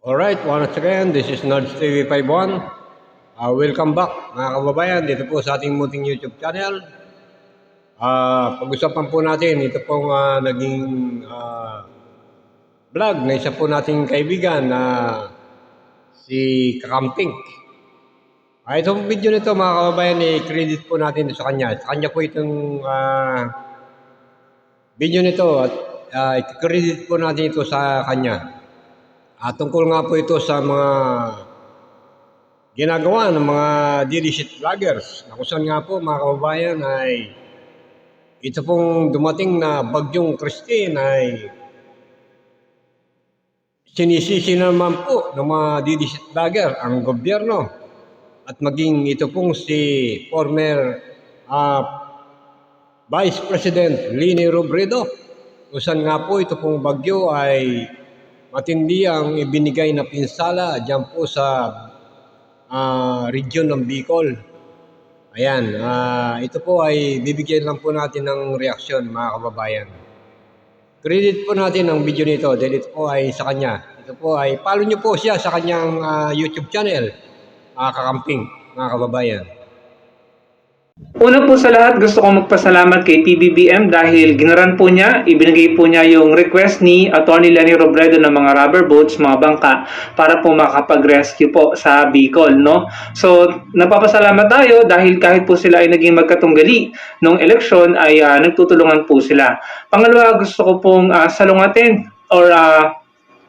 Alright, once again, this is Nerds TV 51. Uh, welcome back mga kababayan dito po sa ating munting YouTube channel. Ah, pag-usapan po natin ito pong ah, naging ah, vlog na isa po nating kaibigan na si Kakamping. Ah, itong video nito mga kababayan, i-credit po natin sa kanya. Sa kanya po itong ah, video nito at uh, i-credit po natin ito sa kanya. At tungkol nga po ito sa mga ginagawa ng mga dilicit vloggers. Na nga po mga kababayan ay ito pong dumating na bagyong Christine ay sinisisi naman po ng mga dilicit vlogger ang gobyerno. At maging ito pong si former ah, Vice President Lini Robredo. Kung nga po ito pong bagyo ay matindi ang ibinigay na pinsala dyan po sa ah, region ng Bicol. Ayan, ah, ito po ay bibigyan lang po natin ng reaksyon mga kababayan. Credit po natin ang video nito dahil ito po ay sa kanya. Ito po ay follow nyo po siya sa kanyang ah, YouTube channel, mga kakamping, mga kababayan. Una po sa lahat, gusto kong magpasalamat kay PBBM dahil ginaran po niya, ibinigay po niya yung request ni Atty. Lenny Robredo ng mga rubber boats, mga bangka, para po makapag-rescue po sa Bicol, no? So, napapasalamat tayo dahil kahit po sila ay naging magkatunggali nung eleksyon ay ah, nagtutulungan po sila. Pangalawa, gusto ko pong ah, salungatin or ah,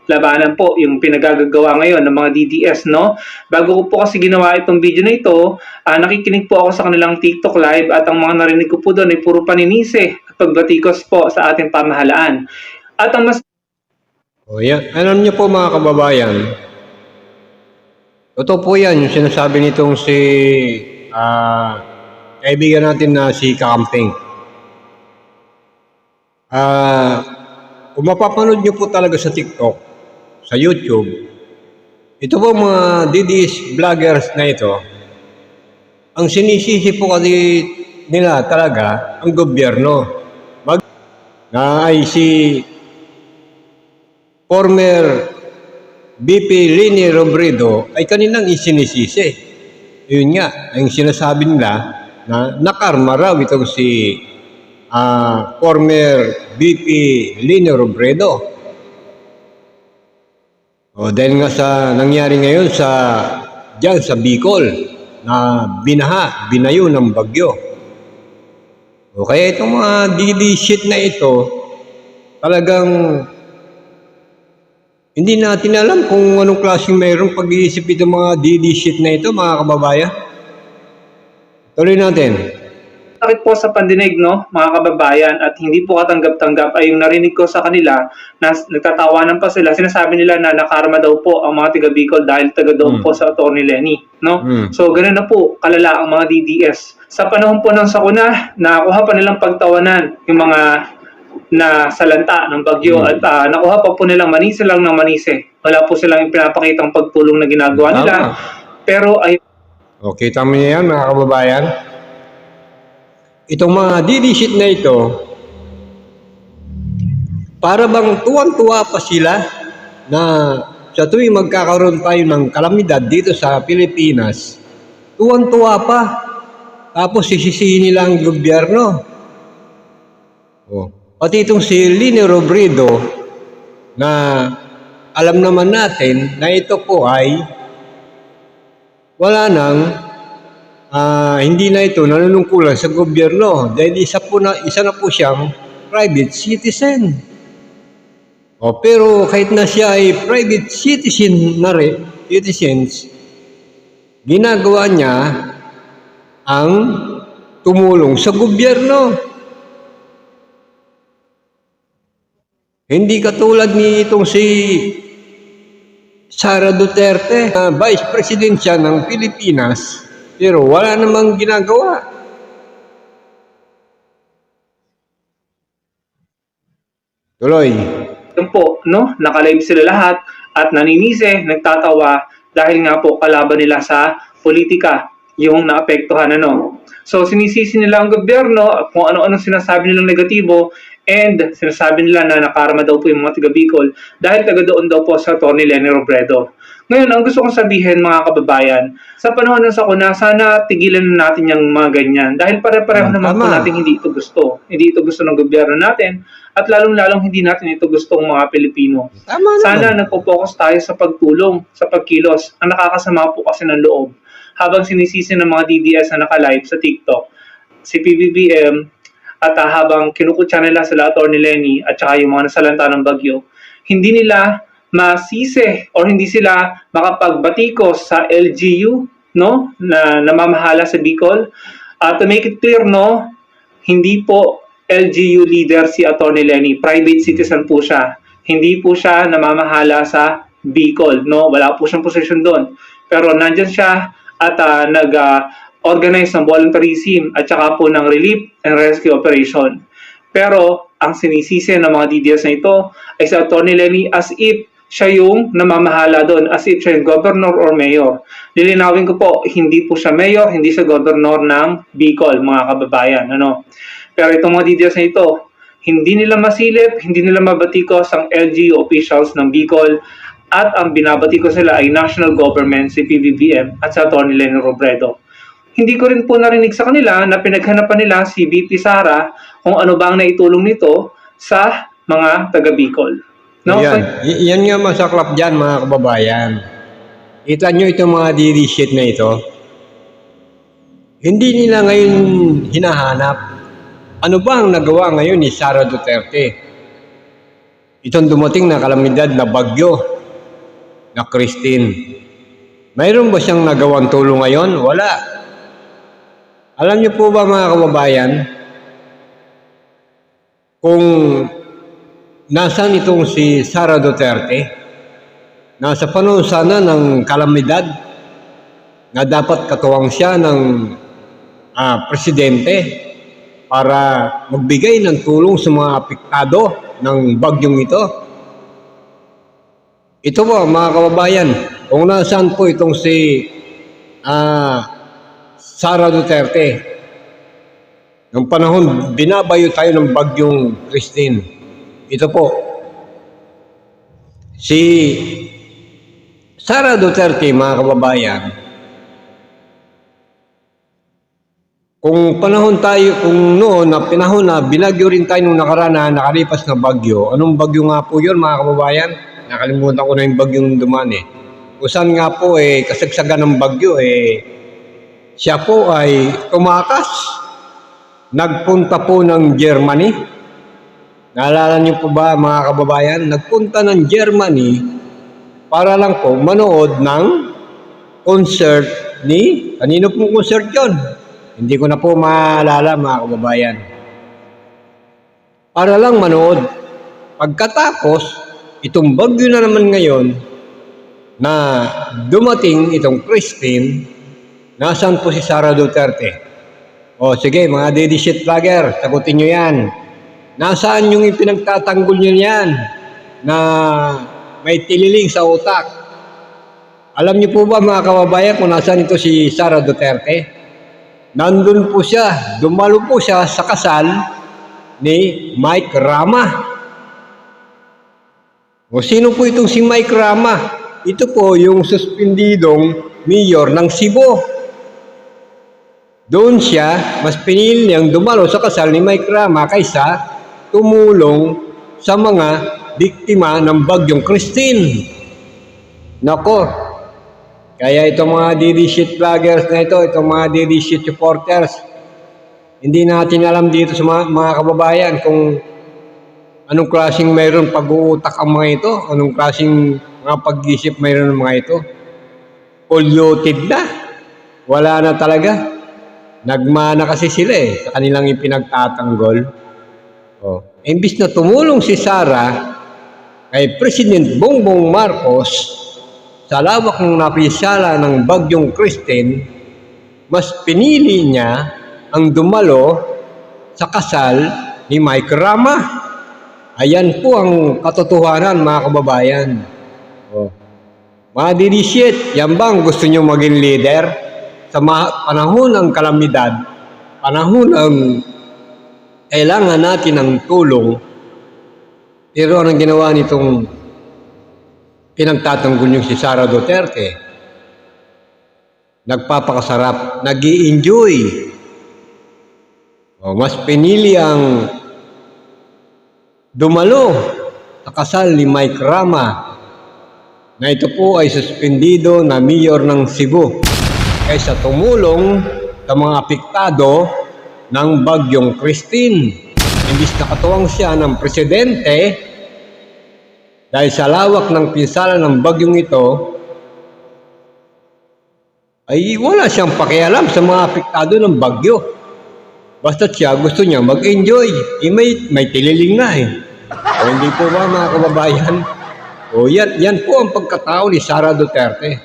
labanan po yung pinagagagawa ngayon ng mga DDS, no? Bago ko po kasi ginawa itong video na ito, ah, nakikinig po ako sa kanilang TikTok live at ang mga narinig ko po doon ay puro paninisi at pagbatikos po sa ating pamahalaan. At ang mas O yan, alam niyo po mga kababayan, totoo po yan yung sinasabi nitong si ah, kaibigan natin na si Kakamping. Ah, kung mapapanood niyo po talaga sa TikTok, sa YouTube, ito po mga DDS vloggers na ito, ang sinisisi po kasi nila talaga ang gobyerno. Mag na ay si former BP Lini Robredo ay kaninang isinisisi. Yun nga, ang sinasabi nila na nakarma raw itong si ah, former BP Lini Robredo. O dahil nga sa nangyari ngayon sa diyan sa Bicol na binaha, binayo ng bagyo. O kaya itong mga DD shit na ito talagang hindi natin alam kung anong klaseng mayroong pag-iisip itong mga DD shit na ito, mga kababayan. Tuloy natin. Sakit po sa pandinig, no, mga kababayan, at hindi po katanggap-tanggap ay yung narinig ko sa kanila na nagtatawanan pa sila. Sinasabi nila na nakarma daw po ang mga taga Bicol dahil taga doon Mm. po sa Atty. Lenny, no? Mm. So, ganun na po, kalala ang mga DDS. Sa panahon po ng sakuna, nakuha pa nilang pagtawanan yung mga na salanta ng bagyo Mm. at ah, nakuha pa po nilang manise lang ng manise. Wala po silang pinapakitang pagtulong na ginagawa nila. Tama. Pero ay O, kita mo yan, mga kababayan. Itong mga DD shit na ito, para bang tuwang-tuwa pa sila na sa tuwing magkakaroon tayo ng kalamidad dito sa Pilipinas, tuwang-tuwa pa. Tapos sisisihin nila ang gobyerno. Oh. Pati itong si Lini Robredo na alam naman natin na ito po ay wala nang ah, hindi na ito nanunungkulan sa gobyerno dahil isa po na isa na po siyang private citizen. O pero kahit na siya ay private citizen na rin, citizens, ginagawa niya ang tumulong sa gobyerno. Hindi katulad ni itong si Sara Duterte, na Vice President siya ng Pilipinas, pero wala namang ginagawa. Tuloy. Yun po, no? Nakalive sila lahat at naninise, nagtatawa dahil nga po kalaban nila sa politika yung naapektuhan ano. So sinisisi nila ang gobyerno kung ano-ano sinasabi nilang negatibo And sinasabi nila na nakarama daw po yung mga taga Bicol dahil taga doon daw po sa Tony Lenny Robredo. Ngayon, ang gusto kong sabihin mga kababayan, sa panahon ng sakuna, sana tigilan na natin yung mga ganyan. Dahil pare-pareho Hmm, naman po natin hindi ito gusto. Hindi ito gusto ng gobyerno natin at lalong-lalong hindi natin ito gusto ng mga Pilipino. Tama Sana naman. nagpo-focus tayo sa pagtulong, sa pagkilos. Ang nakakasama po kasi ng loob. Habang sinisisi ng mga DDS na naka-live sa TikTok, si PBBM, at ah, habang kinukutsa nila sila Atty. Lenny at saka yung mga nasalanta ng bagyo, hindi nila masisi or hindi sila makapagbatikos sa LGU no na namamahala sa Bicol. At to make it clear no, hindi po LGU leader si Atty. Lenny, private citizen po siya. Hindi po siya namamahala sa Bicol, no? Wala po siyang position doon. Pero nandyan siya at ah, nag ah, organize ng voluntarism at saka po ng relief and rescue operation. Pero ang sinisisi ng mga DDS na ito ay si Atty. Lenny as if siya yung namamahala doon, as if siya yung governor or mayor. Lilinawin ko po, hindi po siya mayor, hindi siya governor ng Bicol, mga kababayan. Ano? Pero itong mga DDS na ito, hindi nila masilip, hindi nila mabatikos ang LGU officials ng Bicol at ang binabati ko sila ay national government, si PBBM at sa Atty. Lenny Robredo. Hindi ko rin po narinig sa kanila na pinaghanapan nila si BP Sara kung ano ba ang naitulong nito sa mga taga Bicol. No? Yan. Y- yan nga masaklap dyan mga kababayan. Kita nyo itong mga DD sheet na ito. Hindi nila ngayon hinahanap. Ano ba ang nagawa ngayon ni Sara Duterte? Itong dumating na kalamidad na bagyo na Christine. Mayroon ba siyang nagawang tulong ngayon? Wala. Alam niyo po ba mga kababayan, kung Nasaan itong si Sara Duterte? Nasa panahon sana ng kalamidad na dapat katuwang siya ng ah, presidente para magbigay ng tulong sa mga apektado ng bagyong ito. Ito po mga kababayan, kung nasaan po itong si ah, Sara Duterte, ng panahon binabayo tayo ng bagyong Christine. Ito po, si Sara Duterte, mga kababayan, kung panahon tayo, kung noon na panahon na binagyo rin tayo nung nakaraan na nakalipas na bagyo, anong bagyo nga po yun mga kababayan? Nakalimutan ko na yung bagyong dumaan eh. Kung saan nga po eh, kasagsagan ng bagyo eh, siya po ay tumakas. Nagpunta po ng Germany. Naalala niyo po ba mga kababayan, nagpunta ng Germany para lang po manood ng concert ni, kanino pong concert yon? Hindi ko na po maalala mga kababayan. Para lang manood. Pagkatapos, itong bagyo na naman ngayon na dumating itong Christine, nasaan po si Sara Duterte? O sige, mga daddy shit vlogger, sagutin nyo yan. Nasaan yung ipinagtatanggol nyo yan na may tililing sa utak? Alam niyo po ba mga kababayan kung nasaan ito si Sara Duterte? Nandun po siya, dumalo po siya sa kasal ni Mike Rama. O sino po itong si Mike Rama? Ito po yung suspendidong mayor ng Cebu. Doon siya, mas pinili niyang dumalo sa kasal ni Mike Rama kaysa tumulong sa mga biktima ng bagyong Christine. Nako, kaya itong mga DD shit vloggers na ito, itong mga DD shit supporters, hindi natin alam dito sa mga, mga kababayan kung anong klaseng mayroon pag-uutak ang mga ito, anong klaseng mga pag-isip mayroon ng mga ito. Polluted na. Wala na talaga. Nagmana kasi sila eh, sa kanilang ipinagtatanggol. Oh. Imbis na tumulong si Sara kay President Bongbong Marcos sa lawak ng napisyala ng bagyong Christine, mas pinili niya ang dumalo sa kasal ni Mike Rama. Ayan po ang katotohanan mga kababayan. Oh. Mga didishit, yan bang gusto nyo maging leader? Sa panahon ng kalamidad, panahon ng kailangan natin ng tulong, Pero anong ginawa nitong pinagtatanggol yung si Sara Duterte? Nagpapakasarap, nag enjoy O, mas pinili ang dumalo sa kasal ni Mike Rama na ito po ay suspendido na mayor ng Cebu kaysa tumulong sa mga apektado ng bagyong Christine. Imbis na katuwang siya ng presidente dahil sa lawak ng pinsala ng bagyong ito, ay wala siyang pakialam sa mga apektado ng bagyo. Basta siya gusto niya mag-enjoy. Eh, may, may tililing na eh. O hindi po ba mga kababayan? O yan, yan po ang pagkatao ni Sara Duterte.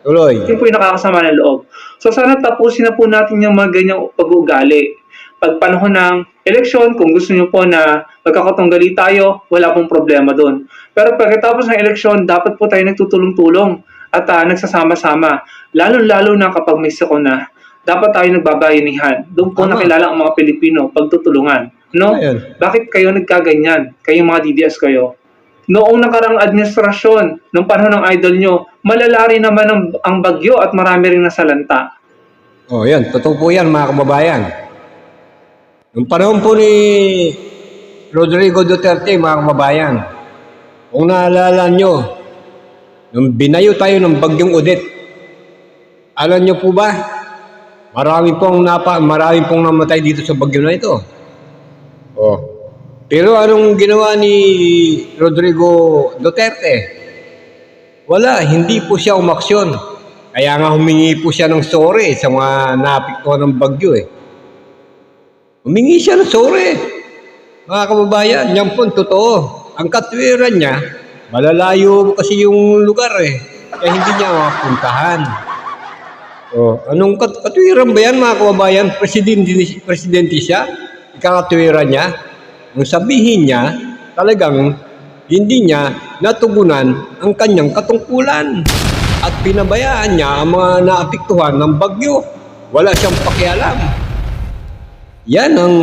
Tuloy. Yun po yung nakakasama ng loob. So sana tapusin na po natin yung mga ganyang pag-uugali. Pag panahon ng eleksyon, kung gusto nyo po na magkakatunggali tayo, wala pong problema doon. Pero pagkatapos ng eleksyon, dapat po tayo nagtutulong-tulong at ah, nagsasama-sama. Lalo-lalo na kapag may sakuna, dapat tayo nagbabayanihan. Doon po Tama. nakilala ang mga Pilipino, pagtutulungan. No? Ayun. Bakit kayo nagkaganyan? Kayong mga DDS kayo. Noong nakarang administrasyon, nung panahon ng idol nyo, malalari naman ang, ang bagyo at marami rin nasalanta. O yan, totoo po yan mga kababayan. Nung panahon po ni Rodrigo Duterte, mga kababayan, kung naalala nyo, nung binayo tayo ng bagyong Odette, alam nyo po ba, marami pong, napa, marami pong namatay dito sa bagyo na ito. Oh. Pero anong ginawa ni Rodrigo Duterte? Wala, hindi po siya umaksyon. Kaya nga humingi po siya ng sorry sa mga naapektuhan ng bagyo eh. Humingi siya ng sorry. Mga kababayan, yan po totoo. Ang katwiran niya, malalayo kasi yung lugar eh. Kaya hindi niya mapuntahan. Oh, anong kat katwiran ba yan mga kababayan? Presidente, presidente siya? Ikakatwiran niya? Ang sabihin niya, talagang hindi niya natugunan ang kanyang katungkulan. At pinabayaan niya ang mga naapektuhan ng bagyo. Wala siyang pakialam. Yan ang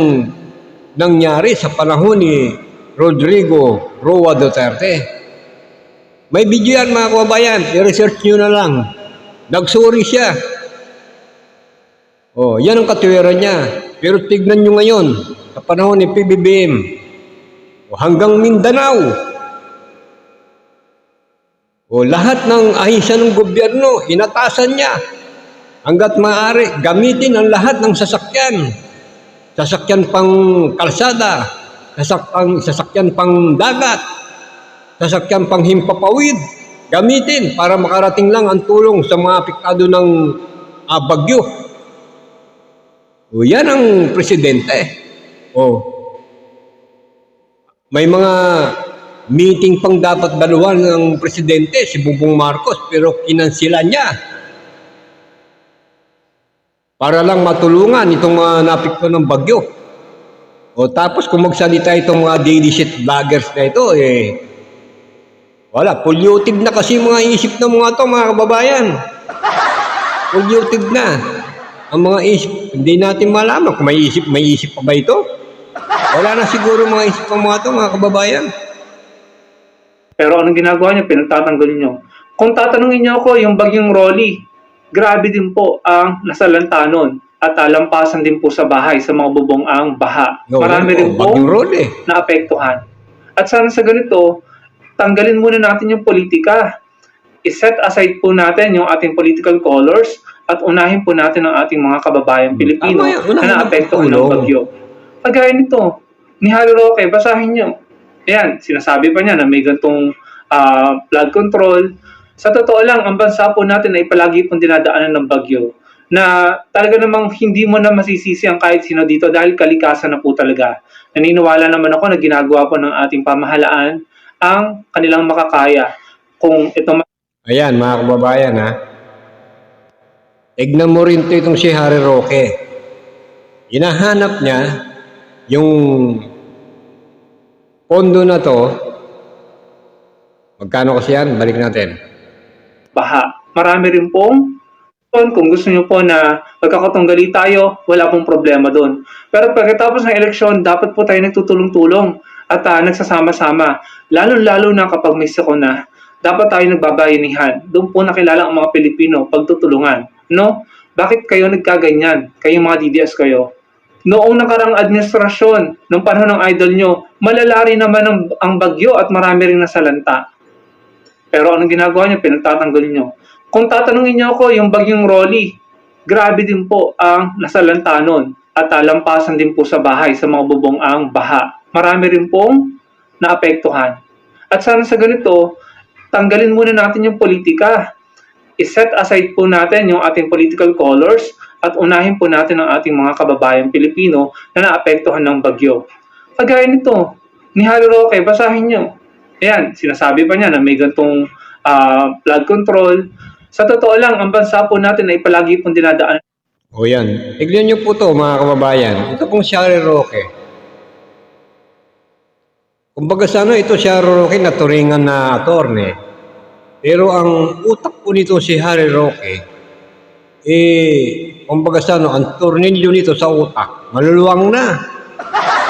nangyari sa panahon ni Rodrigo Roa Duterte. May video yan mga kababayan, i-research nyo na lang. Nagsuri siya. Oh, yan ang katwiran niya. Pero tignan nyo ngayon, sa panahon ni PBBM, o hanggang Mindanao, o lahat ng ahensya ng gobyerno, inatasan niya. Hanggat maaari, gamitin ang lahat ng sasakyan. Sasakyan pang kalsada, sasakyan, sasakyan pang dagat, sasakyan pang himpapawid. Gamitin para makarating lang ang tulong sa mga apektado ng ah, bagyo. O yan ang presidente. O may mga meeting pang dapat daluhan ng presidente, si Bongbong Marcos, pero kinansilan niya. Para lang matulungan itong mga napikto ng bagyo. O tapos kung magsalita itong mga daily shit vloggers na ito, eh, wala, polluted na kasi mga isip ng mga to, mga kababayan. Polluted na. Ang mga isip, hindi natin malaman kung may isip, may isip pa ba ito? Wala na siguro mga isip ng mga to, mga kababayan. Pero anong ginagawa niyo? Pinagtatanggol niyo. Kung tatanungin niyo ako, yung bagyong Rolly, grabe din po ang nasalanta nun. At talampasan din po sa bahay, sa mga bubong ang baha. No, Marami yan rin po Bagyong roll eh. naapektuhan. At sana sa ganito, tanggalin muna natin yung politika. I-set aside po natin yung ating political colors at unahin po natin ang ating mga kababayang Pilipino Tama yan. Unahin na ang naapektuhan ng bagyo. Kagaya nito, ni Harry Roque, basahin nyo. Ayan, sinasabi pa niya na may gantong ah, flood control. Sa totoo lang, ang bansa po natin ay palagi pong dinadaanan ng bagyo na talaga namang hindi mo na masisisi ang kahit sino dito dahil kalikasan na po talaga. Naniniwala naman ako na ginagawa po ng ating pamahalaan ang kanilang makakaya. Kung ito ma- Ayan, mga kababayan ha. Tignan mo rin ito itong si Harry Roque. Hinahanap niya yung pondo na to. Magkano kasi yan? Balik natin. baha. Marami rin pong kung gusto nyo po na magkakatunggali tayo, wala pong problema doon. Pero pagkatapos ng eleksyon, dapat po tayo nagtutulong-tulong at ah, nagsasama-sama. Lalo-lalo na kapag may sakuna, dapat tayo nagbabayanihan. Doon po nakilala ang mga Pilipino, pagtutulungan. No? Bakit kayo nagkaganyan? Kayong mga DDS kayo. Noong nakarang administrasyon, noong panahon ng idol nyo, malalari naman ang, ang bagyo at marami rin nasalanta. Pero anong ginagawa nyo? Pinagtatanggol nyo. Kung tatanungin nyo ako, yung bagyong Rolly, grabe din po ang nasalanta nun. At ah, lampasan din po sa bahay, sa mga bubong ang baha. Marami rin pong naapektuhan. At sana sa ganito, tanggalin muna natin yung politika. I-set aside po natin yung ating political colors at unahin po natin ang ating mga kababayan Pilipino na naapektuhan ng bagyo. Kagaya nito, ni Harry Roque, basahin nyo. Ayan, sinasabi pa niya na may gantong ah, flood control. Sa totoo lang, ang bansa po natin ay palagi pong dinadaan O yan. Tignan niyo po to mga kababayan. Ito pong si Harry Roque. Kumbaga sa ano, ito si Harry Roque na turingan na attorney. Pero ang utak po nito si Harry Roque, eh, kumbaga sa ano, ang tornilyo nito sa utak, maluluwang na.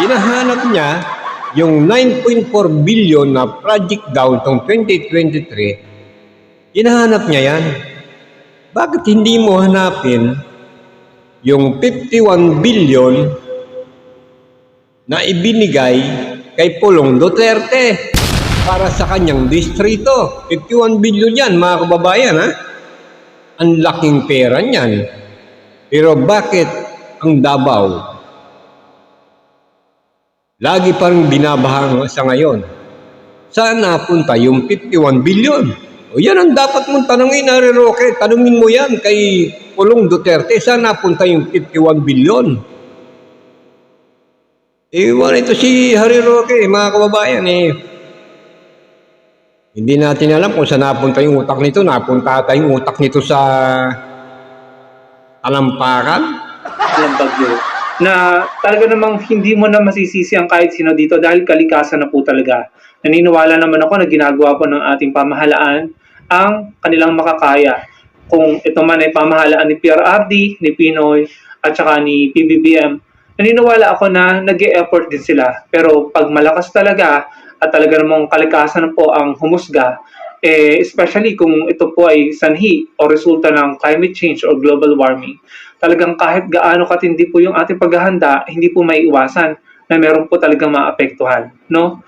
Hinahanap niya yung 9.4 billion na project daw itong 2023, hinahanap niya yan. Bakit hindi mo hanapin yung 51 billion na ibinigay kay Pulong Duterte para sa kanyang distrito. 51 billion yan, mga kababayan, ha? Ang laking pera niyan. Pero bakit ang Davao lagi parang binabaha sa ngayon? Saan napunta yung 51 billion? O yan ang dapat mong tanongin, Harry Roque. Tanungin mo yan kay Pulong Duterte. Saan napunta yung 51 billion? Eh, wala ito si Harry Roque, mga kababayan eh. Hindi natin alam kung saan napunta yung utak nito. Napunta ata yung utak nito sa talampakan. bagyo na talaga namang hindi mo na masisisi ang kahit sino dito dahil kalikasan na po talaga. Naniniwala naman ako na ginagawa po ng ating pamahalaan ang kanilang makakaya. Kung ito man ay pamahalaan ni PRRD, ni Pinoy, at saka ni PBBM, naniniwala ako na nag effort din sila. Pero pag malakas talaga at talaga namang kalikasan po ang humusga, eh, especially kung ito po ay sanhi o resulta ng climate change or global warming, talagang kahit gaano katindi po yung ating paghahanda, hindi po may iwasan na meron po talagang maapektuhan, no?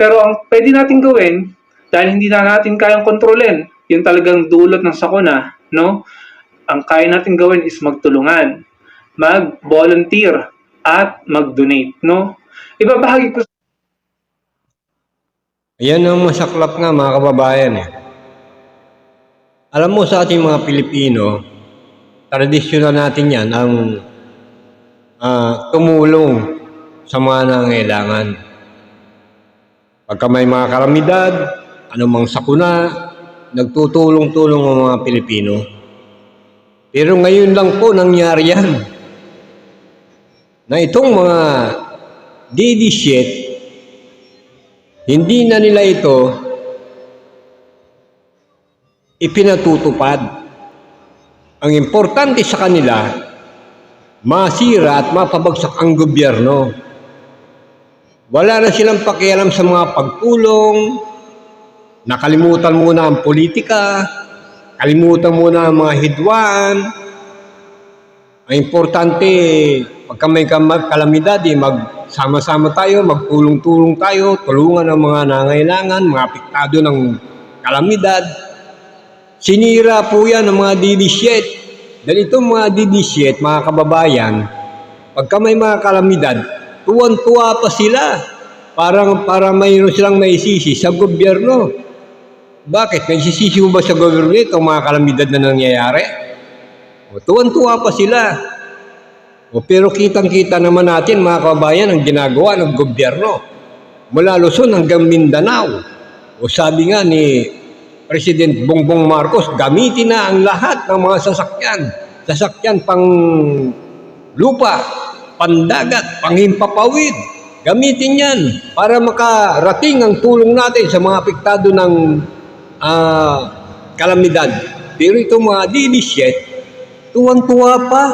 Pero ang pwede natin gawin, dahil hindi na natin kayang kontrolin yung talagang dulot ng sakuna, no? Ang kaya natin gawin is magtulungan, mag-volunteer, at mag-donate, no? Ibabahagi ko Ayan ang masaklap nga mga kababayan eh. Alam mo sa ating mga Pilipino, tradisyonal natin yan ang ah, tumulong sa mga nangailangan. Pagka may mga kalamidad, anumang sakuna, nagtutulong-tulong ang mga Pilipino. Pero ngayon lang po nangyari yan. Na itong mga DD shit, hindi na nila ito ipinatutupad. Ang importante sa kanila, masira at mapabagsak ang gobyerno. Wala na silang pakialam sa mga pagtulong, nakalimutan muna ang politika, kalimutan muna ang mga hidwaan. Ang importante, pagka may kalamidad, eh, magsama-sama tayo, magtulong-tulong tayo, tulungan ang mga nangailangan, mga apektado ng kalamidad. Sinira po yan ng mga DD-shit. Dahil itong mga DD-shit, mga kababayan, pagka may mga kalamidad, tuwan-tuwa pa sila. Parang para mayroon silang maisisi sa gobyerno. Bakit? May sisisi ba sa gobyerno itong mga kalamidad na nangyayari? O, tuwan-tuwa pa sila. O, pero kitang-kita naman natin mga kababayan ang ginagawa ng gobyerno. Mula Luzon hanggang Mindanao. O sabi nga ni President Bongbong Marcos, gamitin na ang lahat ng mga sasakyan. Sasakyan pang lupa, pandagat, panghimpapawid. Gamitin yan para makarating ang tulong natin sa mga apektado ng ah, kalamidad. Pero itong mga DD-shit, tuwan-tuwa pa.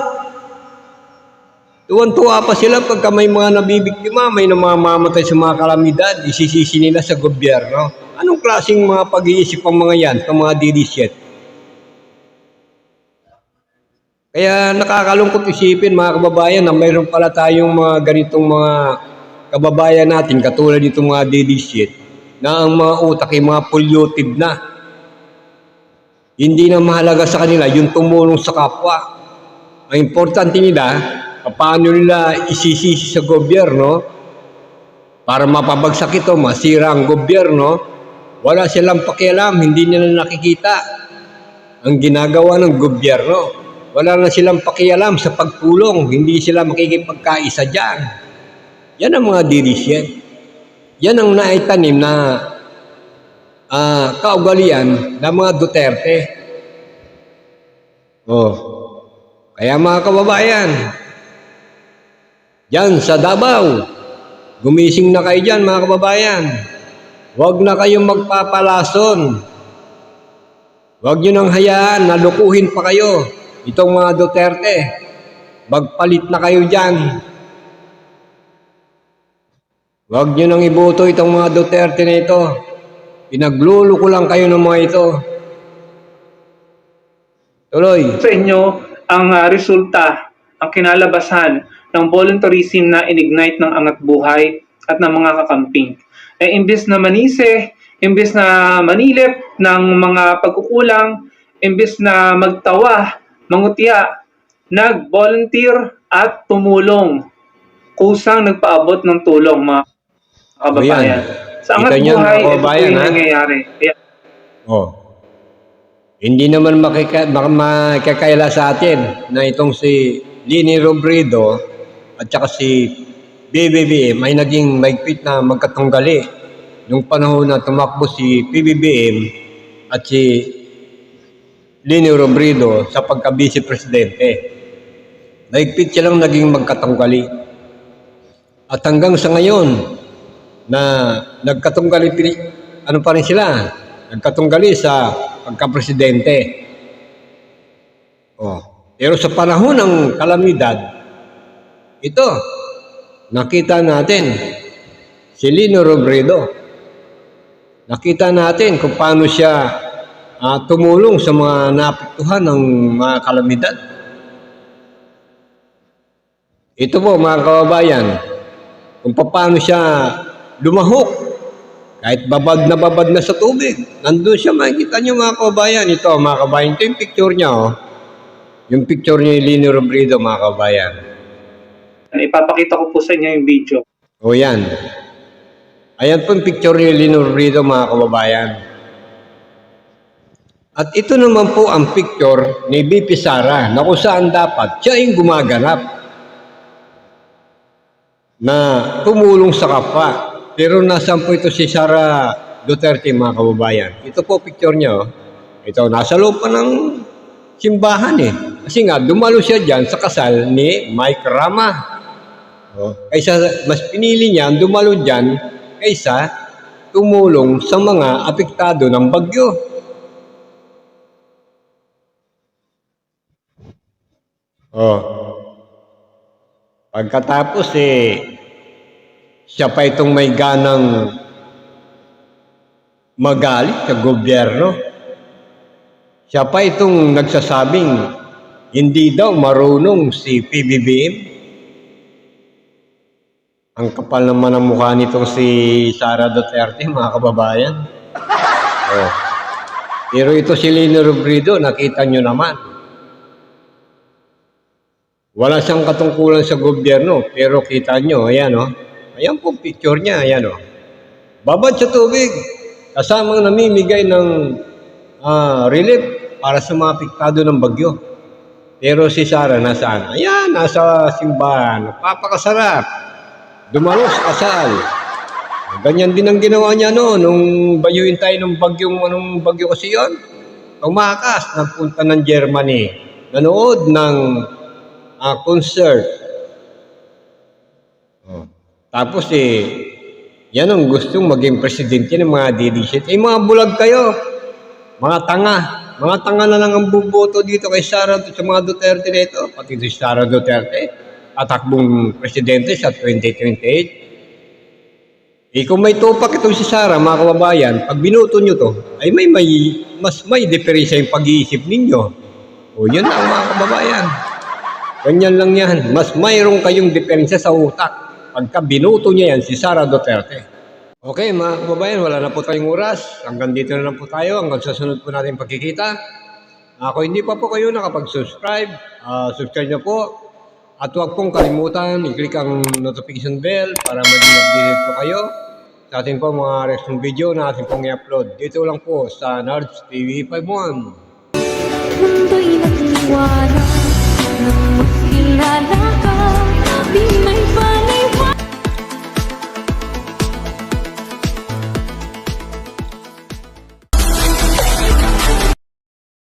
Tuwan-tuwa pa sila pagka may mga nabibiktima, may namamatay sa mga kalamidad, isisisi nila sa gobyerno. Anong klaseng mga pag-iisip ang mga yan, ang mga didisyet? Kaya nakakalungkot isipin mga kababayan na mayroon pala tayong mga ganitong mga kababayan natin katulad nitong mga didisyet na ang mga utak ay mga polluted na. Hindi na mahalaga sa kanila yung tumulong sa kapwa. Ang importante nila, paano nila isisisi sa gobyerno para mapabagsak ito, masira ang gobyerno, wala silang pakialam, hindi nila nakikita ang ginagawa ng gobyerno. Wala na silang pakialam sa pagtulong, hindi sila makikipagkaisa dyan. Yan ang mga dirisyen. Yan ang naitanim na ah, kaugalian ng mga Duterte. Oh. Kaya mga kababayan, Diyan sa Davao, gumising na kayo dyan mga kababayan. Huwag na kayong magpapalason. Huwag nyo nang hayaan na lukuhin pa kayo. Itong mga Duterte, magpalit na kayo dyan. Huwag nyo nang iboto itong mga Duterte na ito. Pinagluluko lang kayo ng mga ito. Tuloy. sa inyo ang ah, resulta, ang kinalabasan ng voluntarism na inignite ng Angat Buhay at ng mga kakamping. Eh, imbes na manise, imbes na manilip ng mga pagkukulang, imbes na magtawa, mangutya, nag-volunteer at tumulong. Kusang nagpaabot ng tulong mga kababayan. Sa Angat Kita Buhay, ito kababayan, yung nangyayari. Kaya, Oh. Hindi naman makika, mak- makakaila sa atin na itong si Lini Robredo at saka si BBBM ay naging maigpit na magkatunggali nung panahon na tumakbo si PBBM at si Lini Robredo sa pagka-vice presidente. Maigpit silang naging magkatunggali. At hanggang sa ngayon, na nagkatunggali, ano pa rin sila, nagkatunggali sa pagka-presidente. Oh. Pero sa panahon ng kalamidad, ito, nakita natin si Lino Robredo. Nakita natin kung paano siya ah, tumulong sa mga naapektuhan ng mga kalamidad. Ito po mga kababayan, kung paano siya lumahok kahit babad na babad na sa tubig. Nandun siya, makikita niyo mga kababayan. Ito mga kababayan, ito yung picture niya oh. Yung picture niya yung Lino Robredo mga kababayan. Ipapakita ko po sa inyo yung video. O yan. Ayan po yung picture ni Lino Robredo mga kababayan. At ito naman po ang picture ni BP Sara na kung saan dapat siya yung gumaganap na tumulong sa kapwa. Pero nasaan po ito si Sara Duterte mga kababayan? Ito po picture niya. Oh. Ito, nasa loob pa ng simbahan eh. Kasi nga, dumalo siya dyan sa kasal ni Mike Rama. Oh, kaysa mas pinili niya ang dumalo dyan kaysa tumulong sa mga apektado ng bagyo. Oh. Pagkatapos eh, siya pa itong may ganang magalit sa gobyerno. Siya pa itong nagsasabing hindi daw marunong si PBBM. Ang kapal naman ang mukha nitong si Sara Duterte, mga kababayan. Oh. Pero ito si Lino Robredo, nakita nyo naman. Wala siyang katungkulan sa gobyerno, pero kita nyo, ayan o. Oh. Ayan po picture niya, ayan o. Oh. Babad sa tubig, kasamang namimigay ng ah, relief para sa mga apektado ng bagyo. Pero si Sara nasaan? Ayan, nasa simbahan. Papakasarap. Dumalos, kasal. Ganyan din ang ginawa niya no, nung bayuin tayo ng bagyong, anong bagyo kasi yon? Tumakas, nagpunta ng Germany. Nanood ng ah, concert. Oh. Tapos eh, yan ang gustong maging presidente ng mga DDC. Eh mga bulag kayo, mga tanga. Mga tanga na lang ang buboto dito kay Sara sa mga Duterte nito, pati si Sara Duterte. Tatakbong presidente sa 2028. Eh kung may tupak itong si Sara, mga kababayan, pag binuto nyo to, ay may, may mas may diferensya yung pag-iisip ninyo. O yun lang mga kababayan. Ganyan lang yan. Mas mayroon kayong diferensya sa utak pagka binuto niya yan si Sara Duterte. Okay mga kababayan, wala na po tayong oras. Hanggang dito na lang po tayo. Hanggang sa sunod po natin pagkikita. Ako hindi pa po kayo nakapag-subscribe. ah, subscribe na po. At huwag pong kalimutan, i-click ang notification bell para maging updated po kayo sa ating po mga reaction video na ating pong i-upload. Dito lang po sa Nerds TV 51. Mundo'y nagliwanag nang makilala